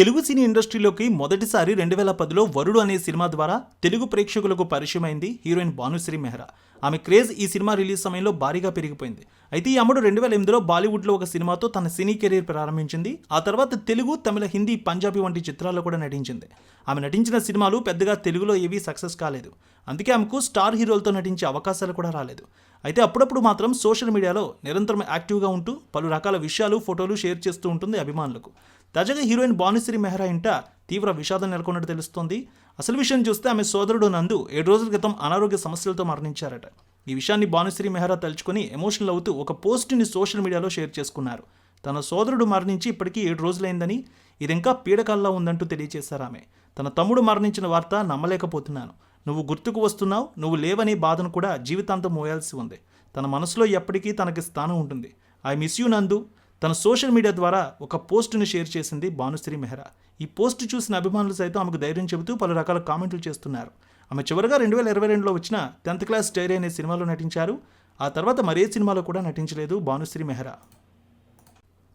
తెలుగు సినీ ఇండస్ట్రీలోకి మొదటిసారి రెండు వేల పదిలో వరుడు అనే సినిమా ద్వారా తెలుగు ప్రేక్షకులకు పరిచయమైంది హీరోయిన్ భానుశ్రీ మెహ్రా. ఆమె క్రేజ్ ఈ సినిమా రిలీజ్ సమయంలో భారీగా పెరిగిపోయింది. అయితే ఈ అమ్మడు రెండు వేల ఎనిమిదిలో బాలీవుడ్లో ఒక సినిమాతో తన సినీ కెరీర్ ప్రారంభించింది. ఆ తర్వాత తెలుగు తమిళ హిందీ పంజాబీ వంటి చిత్రాల్లో కూడా నటించింది. ఆమె నటించిన సినిమాలు పెద్దగా తెలుగులో ఏవీ సక్సెస్ కాలేదు. అందుకే ఆమెకు స్టార్ హీరోలతో నటించే అవకాశాలు కూడా రాలేదు. అయితే అప్పుడప్పుడు మాత్రం సోషల్ మీడియాలో నిరంతరం యాక్టివ్గా ఉంటూ పలు రకాల విషయాలు ఫోటోలు షేర్ చేస్తూ ఉంటుంది అభిమానులకు. తాజాగా హీరోయిన్ భానుశ్రీ మెహ్రా ఇంట తీవ్ర విషాదం నెలకొన్నట్టు తెలుస్తోంది. అసలు విషయం చూస్తే ఆమె సోదరుడు నందు ఏడు రోజుల క్రితం అనారోగ్య సమస్యలతో మరణించారట. ఈ విషయాన్ని భానుశ్రీ మెహ్రా తలుచుకొని ఎమోషనల్ అవుతూ ఒక పోస్ట్ని సోషల్ మీడియాలో షేర్ చేసుకున్నారు. తన సోదరుడు మరణించి ఇప్పటికీ ఏడు రోజులైందని ఇది ఇంకా ఉందంటూ తెలియజేశారు ఆమె. తన తమ్ముడు మరణించిన వార్త నమ్మలేకపోతున్నాను. నువ్వు గుర్తుకు వస్తున్నావు నువ్వు లేవనే బాధను కూడా జీవితాంతం మోయాల్సి ఉంది. తన మనసులో ఎప్పటికీ తనకి స్థానం ఉంటుంది. ఐ మిస్ యూ నందు. తన సోషల్ మీడియా ద్వారా ఒక పోస్టును షేర్ చేసింది భానుశ్రీ మెహ్రా. ఈ పోస్ట్ చూసిన అభిమానులు సైతం ఆమెకు ధైర్యం చెబుతూ పలు రకాల కామెంట్లు చేస్తున్నారు. ఆమె చివరిగా రెండు వేల ఇరవై రెండులో వచ్చిన టెన్త్ క్లాస్ డైరీ అనే సినిమాలో నటించారు. ఆ తర్వాత మరే సినిమాలో కూడా నటించలేదు భానుశ్రీ మెహ్రా.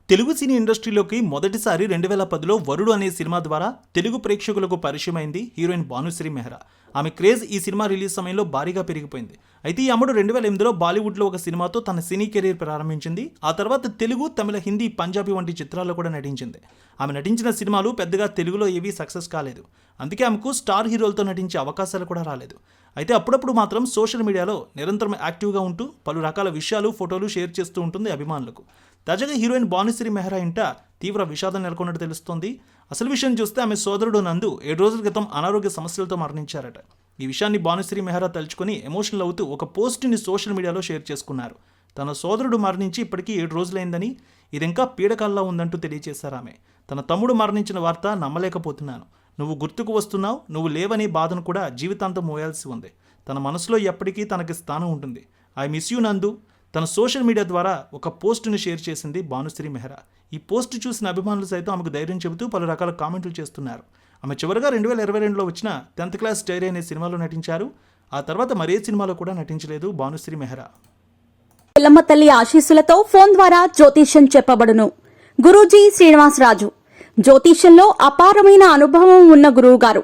తెలుగు సినీ ఇండస్ట్రీలోకి మొదటిసారి రెండు వేల పదిలో వరుడు అనే సినిమా ద్వారా తెలుగు ప్రేక్షకులకు పరిచయమైంది హీరోయిన్ భానుశ్రీ మెహ్రా. ఆమె క్రేజ్ ఈ సినిమా రిలీజ్ సమయంలో భారీగా పెరిగిపోయింది. అయితే ఈ అమ్మడు రెండు వేల ఎనిమిదిలో బాలీవుడ్లో ఒక సినిమాతో తన సినీ కెరీర్ ప్రారంభించింది. ఆ తర్వాత తెలుగు తమిళ హిందీ పంజాబీ వంటి చిత్రాల్లో కూడా నటించింది. ఆమె నటించిన సినిమాలు పెద్దగా తెలుగులో ఏవీ సక్సెస్ కాలేదు. అందుకే ఆమెకు స్టార్ హీరోలతో నటించే అవకాశాలు కూడా రాలేదు. అయితే అప్పుడప్పుడు మాత్రం సోషల్ మీడియాలో నిరంతరం యాక్టివ్గా ఉంటూ పలు రకాల విషయాలు ఫోటోలు షేర్ చేస్తూ ఉంటుంది అభిమానులకు. తాజాగా హీరోయిన్ బానిశ్రీ మెహ్రా ఇంట తీవ్ర విషాదం నెలకొన్నట్టు తెలుస్తోంది. అసలు విషయం చూస్తే ఆమె సోదరుడు నందు ఏడు రోజుల క్రితం అనారోగ్య సమస్యలతో మరణించారట. ఈ విషయాన్ని భానుశ్రీ మెహ్రా తలుచుకొని ఎమోషనల్ అవుతూ ఒక పోస్ట్ని సోషల్ మీడియాలో షేర్ చేసుకున్నారు. తన సోదరుడు మరణించి ఇప్పటికీ ఏడు రోజులైందని ఇది ఇంకా పీడకాల్లో ఉందంటూ తెలియజేశారు ఆమె. తన తమ్ముడు మరణించిన వార్త నమ్మలేకపోతున్నాను. నువ్వు గుర్తుకు వస్తున్నావు నువ్వు లేవనే బాధను కూడా జీవితాంతం మోయాల్సి ఉంది. తన మనసులో ఎప్పటికీ తనకి స్థానం ఉంటుంది. ఐ మిస్ యూ నందు. తన సోషల్ మీడియా ద్వారా ఒక పోస్టును షేర్ చేసింది భానుశ్రీ మెహ్రా. ఈ పోస్ట్ చూసిన అభిమానులు సైతం ఆమెకు ధైర్యం చెబుతూ పలు రకాల కామెంట్లు చేస్తున్నారు. ఆమె చివరిగా రెండు వేల ఇరవై రెండులో వచ్చిన టెన్త్ క్లాస్ డైరీ అనే సినిమాలో నటించారు. ఆ తర్వాత మరే సినిమాలో కూడా నటించలేదు భానుశ్రీ మెహ్రా. పిల్లమ్మ తల్లి ఆశీస్సులతో ఫోన్ ద్వారా జ్యోతిష్యం చెప్పబడును. గురూజీ శ్రీనివాసరాజు. జ్యోతిష్యంలో అపారమైన అనుభవం ఉన్న గురువు గారు